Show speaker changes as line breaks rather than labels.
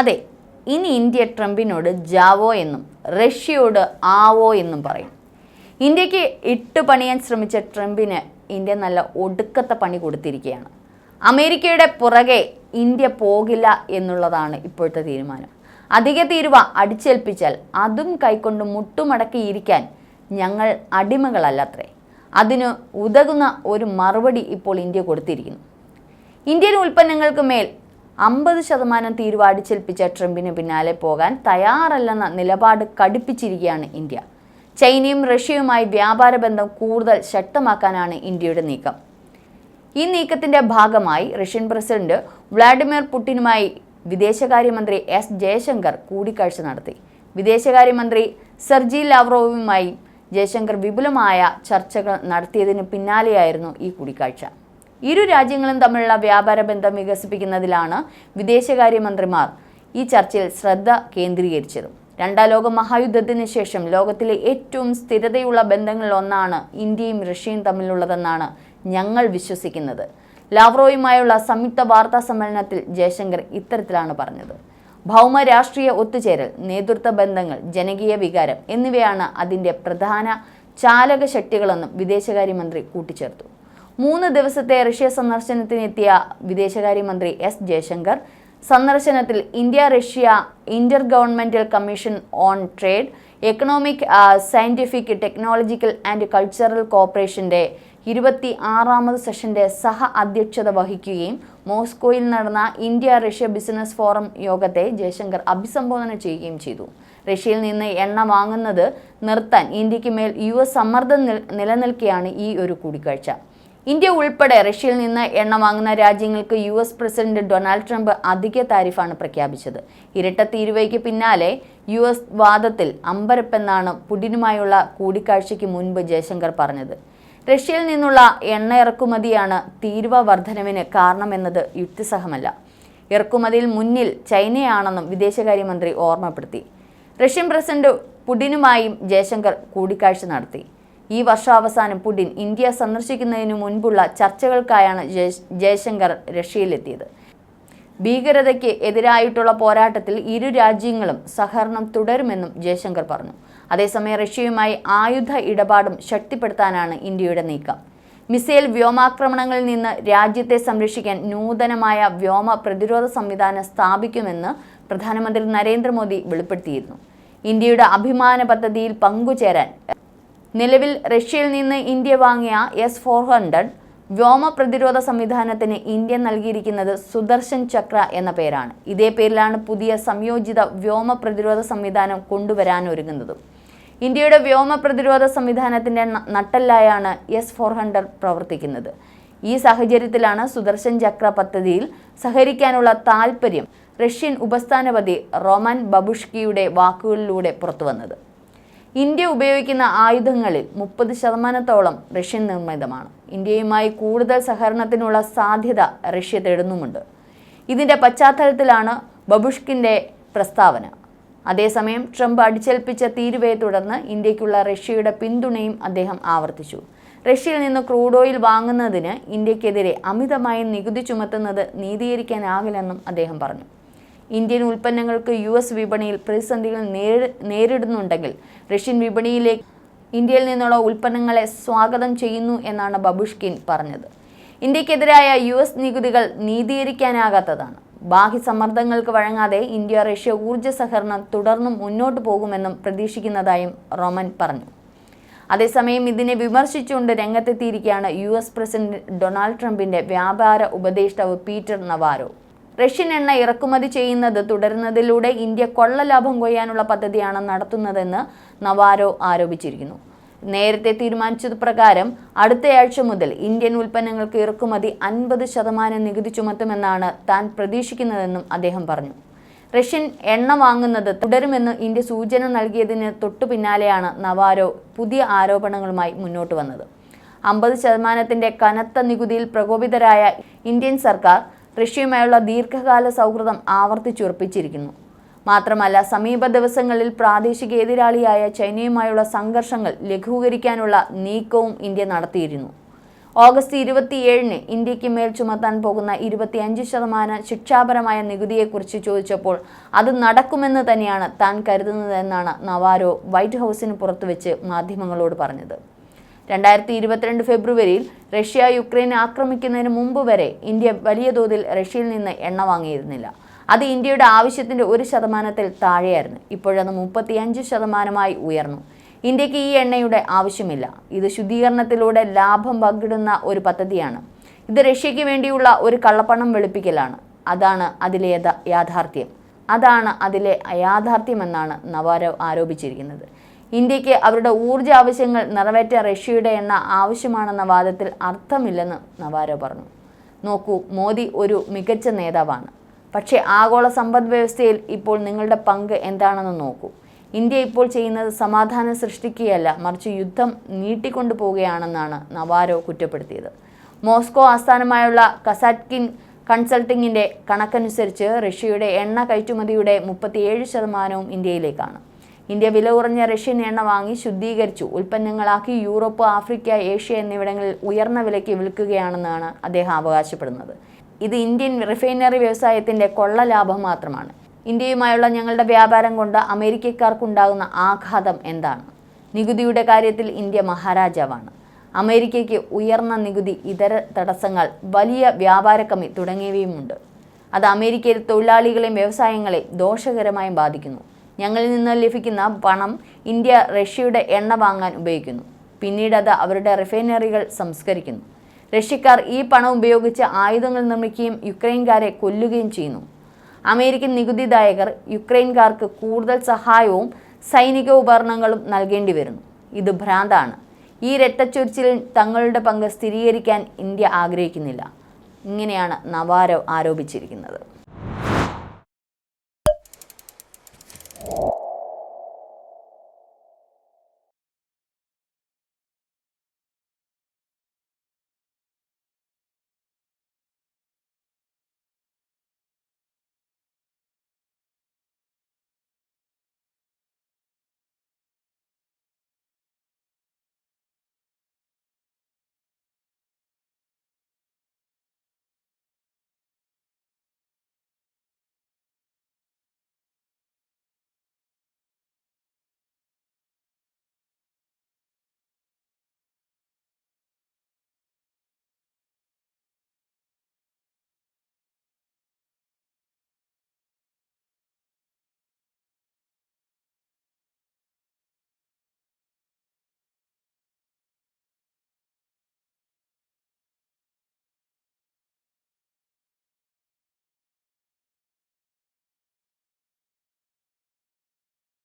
അതെ ഇനി India ട്രംപിനോട് Joao എന്നും റഷ്യയോട് ആവോ എന്നും പറയും ഇന്ത്യക്ക് ഇട്ട് പണിയാൻ ശ്രമിച്ച ട്രംപിന് ഇന്ത്യ നല്ല ഒടുക്കത്തെ പണി കൊടുത്തിരിക്കുകയാണ് അമേരിക്കയുടെ പുറകെ ഇന്ത്യ പോകില്ല എന്നുള്ളതാണ് ഇപ്പോഴത്തെ തീരുമാനം അധിക തീരുവ അടിച്ചേൽപ്പിച്ചാൽ അതും കൈക്കൊണ്ട് മുട്ടുമടക്കിയിരിക്കാൻ ഞങ്ങൾ അടിമകളല്ലത്രേ അതിന് ഉതകുന്ന ഒരു മറുപടി ഇപ്പോൾ ഇന്ത്യ കൊടുത്തിരിക്കുന്നു ഇന്ത്യൻ ഉൽപ്പന്നങ്ങൾക്ക് മേൽ അമ്പത് ശതമാനം തീരുവാടിച്ചേൽപ്പിച്ച ട്രംപിന് പിന്നാലെ പോകാൻ തയ്യാറല്ലെന്ന നിലപാട് കടുപ്പിച്ചിരിക്കുകയാണ് ഇന്ത്യ ചൈനയും റഷ്യയുമായി വ്യാപാര ബന്ധം കൂടുതൽ ശക്തമാക്കാനാണ് ഇന്ത്യയുടെ നീക്കം ഈ നീക്കത്തിന്റെ ഭാഗമായി റഷ്യൻ പ്രസിഡന്റ് വ്ളാഡിമിർ പുടിനുമായി വിദേശകാര്യമന്ത്രി എസ് ജയശങ്കർ കൂടിക്കാഴ്ച നടത്തി വിദേശകാര്യമന്ത്രി സെർജി ലാവ്റോവുമായി ജയശങ്കർ വിപുലമായ ചർച്ചകൾ നടത്തിയതിന് പിന്നാലെയായിരുന്നു ഈ കൂടിക്കാഴ്ച ഇരു രാജ്യങ്ങളും തമ്മിലുള്ള വ്യാപാര ബന്ധം വികസിപ്പിക്കുന്നതിലാണ് വിദേശകാര്യമന്ത്രിമാർ ഈ ചർച്ചയിൽ ശ്രദ്ധ കേന്ദ്രീകരിച്ചത് രണ്ടാം ലോക മഹായുദ്ധത്തിന് ശേഷം ലോകത്തിലെ ഏറ്റവും സ്ഥിരതയുള്ള ബന്ധങ്ങളിൽ ഒന്നാണ് ഇന്ത്യയും റഷ്യയും തമ്മിലുള്ളതെന്നാണ് ഞങ്ങൾ വിശ്വസിക്കുന്നത് ലാവ്റോയുമായുള്ള സംയുക്ത വാർത്താ സമ്മേളനത്തിൽ ജയശങ്കർ ഇത്തരത്തിലാണ് പറഞ്ഞത് ഭൗമ രാഷ്ട്രീയ ഒത്തുചേരൽ നേതൃത്വ ബന്ധങ്ങൾ ജനകീയ വികാരം എന്നിവയാണ് അതിൻ്റെ പ്രധാന ചാലക ശക്തികളെന്നും വിദേശകാര്യമന്ത്രി കൂട്ടിച്ചേർത്തു മൂന്ന് ദിവസത്തെ റഷ്യ സന്ദർശനത്തിനെത്തിയ വിദേശകാര്യമന്ത്രി എസ് ജയശങ്കർ സന്ദർശനത്തിൽ India Russia inter governmental commission on trade economic scientific technological and cultural കോർപ്പറേഷന്റെ ഇരുപത്തി ആറാമത് സെഷന്റെ സഹ അധ്യക്ഷത വഹിക്കുകയും മോസ്കോയിൽ നടന്ന ഇന്ത്യ റഷ്യ ബിസിനസ് ഫോറം യോഗത്തെ ജയശങ്കർ അഭിസംബോധന ചെയ്യുകയും ചെയ്തു റഷ്യയിൽ നിന്ന് എണ്ണ വാങ്ങുന്നത് നിർത്താൻ ഇന്ത്യക്ക് മേൽ യു എസ് സമ്മർദ്ദം നിലനിൽക്കുകയാണ് ഈ ഒരു കൂടിക്കാഴ്ച ഇന്ത്യ ഉൾപ്പെടെ റഷ്യയിൽ നിന്ന് എണ്ണ വാങ്ങുന്ന രാജ്യങ്ങൾക്ക് U S president Donald Trump അധിക താരിഫാണ് പ്രഖ്യാപിച്ചത് ഇരട്ട തീരുവയ്ക്ക് പിന്നാലെ യു എസ് വാദത്തിൽ അമ്പരപ്പെന്നാണ് പുടിനുമായുള്ള കൂടിക്കാഴ്ചയ്ക്ക് മുൻപ് ജയശങ്കർ പറഞ്ഞത് റഷ്യയിൽ നിന്നുള്ള എണ്ണ ഇറക്കുമതിയാണ് തീരുവ വർധനവിന് കാരണമെന്നത് യുക്തിസഹമല്ല ഇറക്കുമതിയിൽ മുന്നിൽ ചൈനയാണെന്നും വിദേശകാര്യമന്ത്രി ഓർമ്മപ്പെടുത്തി റഷ്യൻ പ്രസിഡന്റ് പുടിനുമായും ജയശങ്കർ കൂടിക്കാഴ്ച നടത്തി ഈ വർഷാവസാനം പുടിൻ ഇന്ത്യ സന്ദർശിക്കുന്നതിനു മുൻപുള്ള ചർച്ചകൾക്കായാണ് ജയശങ്കർ റഷ്യയിലെത്തിയത് ഭീകരതയ്ക്ക് എതിരായിട്ടുള്ള പോരാട്ടത്തിൽ ഇരു രാജ്യങ്ങളും സഹകരണം തുടരുമെന്നും ജയശങ്കർ പറഞ്ഞു അതേസമയം റഷ്യയുമായി ആയുധ ഇടപാടും ശക്തിപ്പെടുത്താനാണ് ഇന്ത്യയുടെ നീക്കം മിസൈൽ വ്യോമാക്രമണങ്ങളിൽ നിന്ന് രാജ്യത്തെ സംരക്ഷിക്കാൻ നൂതനമായ വ്യോമ പ്രതിരോധ സംവിധാനം സ്ഥാപിക്കുമെന്ന് പ്രധാനമന്ത്രി നരേന്ദ്രമോദി വെളിപ്പെടുത്തിയിരുന്നു ഇന്ത്യയുടെ അഭിമാന പദ്ധതിയിൽ പങ്കുചേരാൻ നിലവിൽ റഷ്യയിൽ നിന്ന് ഇന്ത്യ വാങ്ങിയ എസ് ഫോർ ഹൺഡ്രഡ് വ്യോമ പ്രതിരോധ സംവിധാനത്തിന് ഇന്ത്യ നൽകിയിരിക്കുന്നത് സുദർശൻ ചക്ര എന്ന പേരാണ് ഇതേ പേരിലാണ് പുതിയ സംയോജിത വ്യോമ പ്രതിരോധ സംവിധാനം കൊണ്ടുവരാനൊരുങ്ങുന്നത് ഇന്ത്യയുടെ വ്യോമ പ്രതിരോധ സംവിധാനത്തിൻ്റെ നട്ടല്ലായാണ് എസ് ഫോർ ഹൺഡ്രഡ് പ്രവർത്തിക്കുന്നത് ഈ സാഹചര്യത്തിലാണ് സുദർശൻ ചക്ര പദ്ധതിയിൽ സഹകരിക്കാനുള്ള താൽപ്പര്യം റഷ്യൻ ഉപസ്ഥാനപതി റോമൻ ബബുഷ്കിയുടെ വാക്കുകളിലൂടെ പുറത്തുവന്നത് ഇന്ത്യ ഉപയോഗിക്കുന്ന ആയുധങ്ങളിൽ മുപ്പത് ശതമാനത്തോളം റഷ്യൻ നിർമ്മിതമാണ് ഇന്ത്യയുമായി കൂടുതൽ സഹകരണത്തിനുള്ള സാധ്യത റഷ്യ തേടുന്നുമുണ്ട് ഇതിൻ്റെ പശ്ചാത്തലത്തിലാണ് ബബുഷ്കിൻ്റെ പ്രസ്താവന അതേസമയം ട്രംപ് അടിച്ചേൽപ്പിച്ച തീരുവയെ തുടർന്ന് ഇന്ത്യയ്ക്കുള്ള റഷ്യയുടെ പിന്തുണയും അദ്ദേഹം ആവർത്തിച്ചു റഷ്യയിൽ നിന്ന് ക്രൂഡ് ഓയിൽ വാങ്ങുന്നതിന് ഇന്ത്യക്കെതിരെ അമിതമായി നികുതി ചുമത്തുന്നത് നീതീകരിക്കാനാകില്ലെന്നും അദ്ദേഹം പറഞ്ഞു ഇന്ത്യൻ ഉൽപ്പന്നങ്ങൾക്ക് യു എസ് വിപണിയിൽ പ്രതിസന്ധികൾ നേരിടുന്നുണ്ടെങ്കിൽ റഷ്യൻ വിപണിയിലേക്ക് ഇന്ത്യയിൽ നിന്നുള്ള ഉൽപ്പന്നങ്ങളെ സ്വാഗതം ചെയ്യുന്നു എന്നാണ് ബബുഷ്കിൻ പറഞ്ഞത് ഇന്ത്യക്കെതിരായ യു എസ് നികുതികൾ നീതീകരിക്കാനാകാത്തതാണ് ബാഹ്യ സമ്മർദ്ദങ്ങൾക്ക് വഴങ്ങാതെ ഇന്ത്യ റഷ്യ ഊർജ്ജ സഹകരണം തുടർന്നും മുന്നോട്ടു പോകുമെന്നും പ്രതീക്ഷിക്കുന്നതായും റോമൻ പറഞ്ഞു അതേസമയം ഇതിനെ വിമർശിച്ചുകൊണ്ട് രംഗത്തെത്തിയിരിക്കുകയാണ് യു എസ് പ്രസിഡന്റ് ഡൊണാൾഡ് ട്രംപിന്റെ വ്യാപാര ഉപദേഷ്ടാവ് പീറ്റർ നവാരോ റഷ്യൻ എണ്ണ ഇറക്കുമതി ചെയ്യുന്നത് തുടരുന്നതിലൂടെ ഇന്ത്യ കൊള്ള ലാഭം കൊയ്യാനുള്ള പദ്ധതിയാണ് നടത്തുന്നതെന്ന് നവാരോ ആരോപിച്ചിരിക്കുന്നു നേരത്തെ തീരുമാനിച്ചത് പ്രകാരം അടുത്തയാഴ്ച മുതൽ ഇന്ത്യൻ ഉൽപ്പന്നങ്ങൾക്ക് ഇറക്കുമതി അൻപത് ശതമാനം നികുതി ചുമത്തുമെന്നാണ് താൻ പ്രതീക്ഷിക്കുന്നതെന്നും അദ്ദേഹം പറഞ്ഞു റഷ്യൻ എണ്ണ വാങ്ങുന്നത് തുടരുമെന്ന് ഇന്ത്യ സൂചന നൽകിയതിന് തൊട്ടു പിന്നാലെയാണ് നവാരോ പുതിയ ആരോപണങ്ങളുമായി മുന്നോട്ട് വന്നത് അമ്പത് ശതമാനത്തിന്റെ കനത്ത നികുതിയിൽ പ്രകോപിതരായ ഇന്ത്യൻ സർക്കാർ റഷ്യയുമായുള്ള ദീർഘകാല സൗഹൃദം ആവർത്തിച്ചുറപ്പിച്ചിരിക്കുന്നു മാത്രമല്ല സമീപ ദിവസങ്ങളിൽ പ്രാദേശിക എതിരാളിയായ ചൈനയുമായുള്ള സംഘർഷങ്ങൾ ലഘൂകരിക്കാനുള്ള നീക്കവും ഇന്ത്യ നടത്തിയിരുന്നു ഓഗസ്റ്റ് ഇരുപത്തിയേഴിന് ഇന്ത്യക്ക് മേൽ ചുമത്താൻ പോകുന്ന ഇരുപത്തിയഞ്ച് ശതമാനം ശിക്ഷാപരമായ നികുതിയെക്കുറിച്ച് ചോദിച്ചപ്പോൾ അത് നടക്കുമെന്ന് തന്നെയാണ് താൻ കരുതുന്നതെന്നാണ് നവാരോ വൈറ്റ് ഹൗസിന് പുറത്തുവെച്ച് മാധ്യമങ്ങളോട് പറഞ്ഞത് രണ്ടായിരത്തി ഇരുപത്തിരണ്ട് ഫെബ്രുവരിയിൽ റഷ്യ യുക്രൈൻ ആക്രമിക്കുന്നതിന് മുമ്പ് വരെ ഇന്ത്യ വലിയ തോതിൽ റഷ്യയിൽ നിന്ന് എണ്ണ വാങ്ങിയിരുന്നില്ല അത് ഇന്ത്യയുടെ ആവശ്യത്തിൻ്റെ ഒരു ശതമാനത്തിൽ താഴെയായിരുന്നു ഇപ്പോഴത് അഞ്ച് ശതമാനമായി ഉയർന്നു ഇന്ത്യക്ക് ഈ എണ്ണയുടെ ആവശ്യമില്ല ഇത് ശുദ്ധീകരണത്തിലൂടെ ലാഭം പങ്കിടുന്ന ഒരു പദ്ധതിയാണ് ഇത് റഷ്യയ്ക്ക് വേണ്ടിയുള്ള ഒരു കള്ളപ്പണം വെളുപ്പിക്കലാണ് അതാണ് അതിലെ യാഥാർത്ഥ്യം അതാണ് അതിലെ യാഥാർത്ഥ്യമെന്നാണ് നവാരോ ആരോപിച്ചിരിക്കുന്നത് ഇന്ത്യക്ക് അവരുടെ ഊർജ്ജ ആവശ്യങ്ങൾ നിറവേറ്റ റഷ്യയുടെ എണ്ണ ആവശ്യമാണെന്ന വാദത്തിൽ അർത്ഥമില്ലെന്ന് നവാരോ പറഞ്ഞു നോക്കൂ മോദി ഒരു മികച്ച നേതാവാണ് പക്ഷേ ആഗോള സമ്പദ് വ്യവസ്ഥയിൽ ഇപ്പോൾ നിങ്ങളുടെ പങ്ക് എന്താണെന്ന് നോക്കൂ ഇന്ത്യ ഇപ്പോൾ ചെയ്യുന്നത് സമാധാനം സൃഷ്ടിക്കുകയല്ല മറിച്ച് യുദ്ധം നീട്ടിക്കൊണ്ടു പോവുകയാണെന്നാണ് നവാരോ കുറ്റപ്പെടുത്തിയത് മോസ്കോ ആസ്ഥാനമായുള്ള കസാറ്റ്കിൻ കൺസൾട്ടിങ്ങിൻ്റെ കണക്കനുസരിച്ച് റഷ്യയുടെ എണ്ണ കയറ്റുമതിയുടെ മുപ്പത്തിയേഴ് ശതമാനവും ഇന്ത്യയിലേക്കാണ് ഇന്ത്യ വില കുറഞ്ഞ റഷ്യൻ എണ്ണ വാങ്ങി ശുദ്ധീകരിച്ചു ഉൽപ്പന്നങ്ങളാക്കി യൂറോപ്പ് ആഫ്രിക്ക ഏഷ്യ എന്നിവിടങ്ങളിൽ ഉയർന്ന വിലയ്ക്ക് വിൽക്കുകയാണെന്നാണ് അദ്ദേഹം അവകാശപ്പെടുന്നത് ഇത് ഇന്ത്യൻ റിഫൈനറി വ്യവസായത്തിന്റെ കൊള്ള ലാഭം മാത്രമാണ് ഇന്ത്യയുമായുള്ള ഞങ്ങളുടെ വ്യാപാരം കൊണ്ട് അമേരിക്കക്കാർക്കുണ്ടാകുന്ന ആഘാതം എന്താണ് നികുതിയുടെ കാര്യത്തിൽ ഇന്ത്യ മഹാരാജാവാണ് അമേരിക്കയ്ക്ക് ഉയർന്ന നികുതി ഇതര തടസ്സങ്ങൾ വലിയ വ്യാപാര കമ്മി തുടങ്ങിയവയുമുണ്ട് അത് അമേരിക്കയിലെ തൊഴിലാളികളെയും വ്യവസായങ്ങളെയും ദോഷകരമായും ബാധിക്കുന്നു ഞങ്ങളിൽ നിന്ന് ലഭിക്കുന്ന പണം ഇന്ത്യ റഷ്യയുടെ എണ്ണ വാങ്ങാൻ ഉപയോഗിക്കുന്നു പിന്നീട് അത് അവരുടെ റിഫൈനറികൾ സംസ്കരിക്കുന്നു റഷ്യക്കാർ ഈ പണം ഉപയോഗിച്ച് ആയുധങ്ങൾ നിർമ്മിക്കുകയും യുക്രൈൻകാരെ കൊല്ലുകയും ചെയ്യുന്നു അമേരിക്കൻ നികുതിദായകർ യുക്രൈൻകാർക്ക് കൂടുതൽ സഹായവും സൈനിക ഉപകരണങ്ങളും നൽകേണ്ടി വരുന്നു ഇത് ഭ്രാന്താണ് ഈ രക്തച്ചൊരിച്ചിലിൽ തങ്ങളുടെ പങ്ക് സ്ഥിരീകരിക്കാൻ ഇന്ത്യ ആഗ്രഹിക്കുന്നില്ല ഇങ്ങനെയാണ് നവാരോ ആരോപിച്ചിരിക്കുന്നത്